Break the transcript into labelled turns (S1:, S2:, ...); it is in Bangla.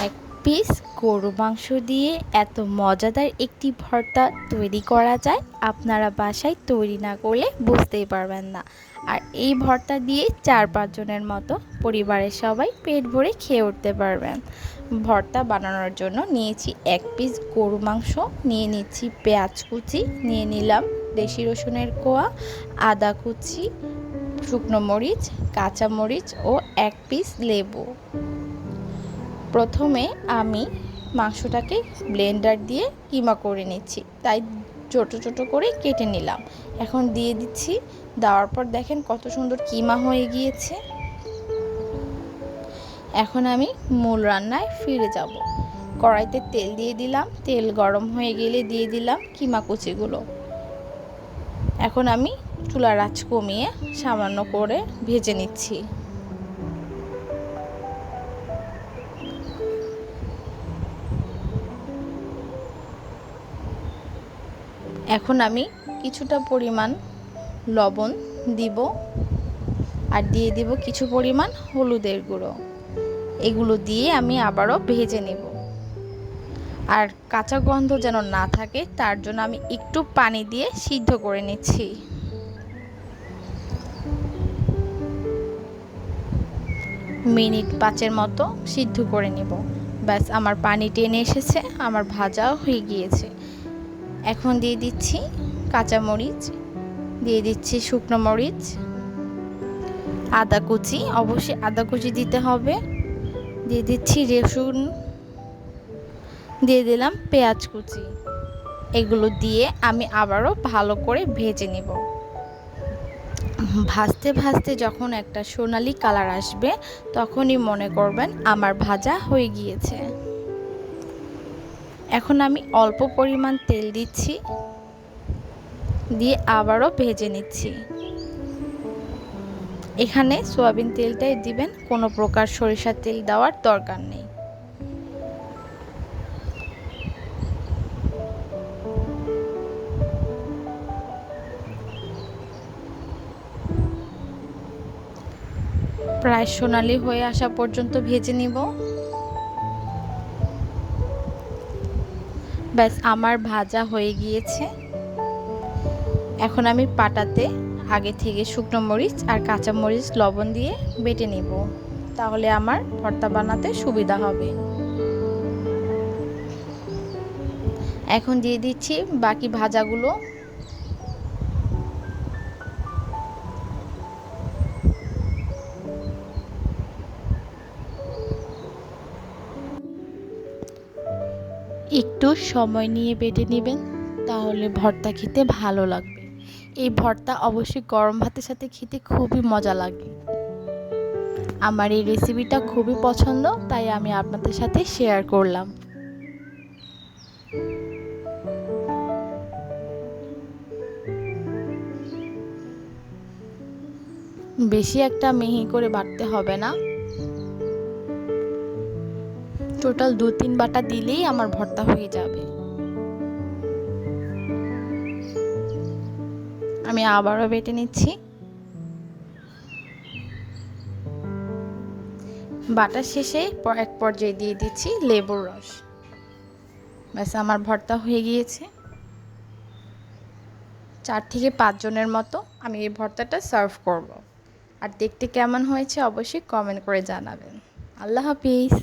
S1: এক পিস গরু মাংস দিয়ে এত মজাদার একটি ভর্তা তৈরি করা যায়, আপনারা বাসায় তৈরি না করলে বুঝতেই পারবেন না। আর এই ভর্তা দিয়ে চার পাঁচজনের মতো পরিবারের সবাই পেট ভরে খেয়ে উঠতে পারবেন। ভর্তা বানানোর জন্য নিয়েছি এক পিস গরু মাংস, নিয়ে নিচ্ছি পেঁয়াজ কুচি, নিয়ে নিলাম দেশি রসুনের কোয়া, আদা কুচি, শুকনো মরিচ, কাঁচা মরিচ ও এক পিস লেবু। প্রথমে আমি মাংসটাকে ব্লেন্ডার দিয়ে কিমা করে নিচ্ছি। তাই ছোটো ছোটো করে কেটে নিলাম। এখন দিয়ে দিচ্ছি। দেওয়ার পর দেখেন কত সুন্দর কিমা হয়ে গিয়েছে। এখন আমি মূল রান্নায় ফিরে যাব। কড়াইতে তেল দিয়ে দিলাম। তেল গরম হয়ে গেলে দিয়ে দিলাম কিমা কুচিগুলো। এখন আমি চুলার আঁচ কমিয়ে সামান্য করে ভেজে নিচ্ছি। এখন আমি কিছুটা পরিমাণ লবণ দিব আর দিয়ে দিব কিছু পরিমাণ হলুদের গুঁড়ো। এগুলো দিয়ে আমি আবারও ভেজে নেব। আর কাঁচা গন্ধ যেন না থাকে, তার জন্য আমি একটু পানি দিয়ে সিদ্ধ করে নিচ্ছি। মিনিট পাঁচের মতো সিদ্ধ করে নেব। ব্যাস, আমার পানি টেনে এসেছে, আমার ভাজাও হয়ে গিয়েছে। এখন দিয়ে দিচ্ছি কাঁচা মরিচ, দিয়ে দিচ্ছি শুকনো মরিচ, আদা কুচি, অবশ্যই আদা কুচি দিতে হবে, দিয়ে দিচ্ছি রসুন, দিয়ে দিলাম পেঁয়াজ কুচি, এগুলো দিয়ে আমি আবারও ভালো করে ভেজে নেব। ভাজতে ভাজতে যখন একটা সোনালি কালার আসবে, তখনই মনে করবেন আমার ভাজা হয়ে গিয়েছে। এখন আমি অল্প পরিমাণ তেল দিচ্ছি, দিয়ে আবারও ভেজে নিচ্ছি। এখানে সোয়াবিন তেলটাই দিবেন, কোনো প্রকার সরিষার তেল দেওয়ার দরকার নেই। প্রায় সোনালি হয়ে আসা পর্যন্ত ভেজে নিব। ব্যাস, আমার ভাজা হয়ে গিয়েছে। এখন আমি পাটাতে আগে থেকে শুকনো মরিচ আর কাঁচা মরিচ লবণ দিয়ে বেটে নেব। তাহলে আমার ভর্তা বানাতে সুবিধা হবে। এখন দিয়ে দিচ্ছি বাকি ভাজাগুলো। একটু সময় নিয়ে বেটে নেবেন, তাহলে ভর্তা খেতে ভালো লাগবে। এই ভর্তা অবশ্যই গরম ভাতের সাথে খেতে খুবই মজা লাগে। আমার এই রেসিপিটা খুবই পছন্দ, তাই আমি আপনাদের সাথে শেয়ার করলাম। বেশি একটা মিহি করে বাটতে হবে না। টোটাল দু তিন বাটা দিলেই আমার ভর্তা হয়ে যাবে। আমি আবারও বেটে নিচ্ছি। বাটার শেষে এক পর্যায়ে দিয়ে দিচ্ছি লেবুর রস। ব্যাস, আমার ভর্তা হয়ে গিয়েছে। চার থেকে পাঁচজনের মতো আমি এই ভর্তাটা সার্ভ করব। আর দেখতে কেমন হয়েছে অবশ্যই কমেন্ট করে জানাবেন। আল্লাহ হাফিজ।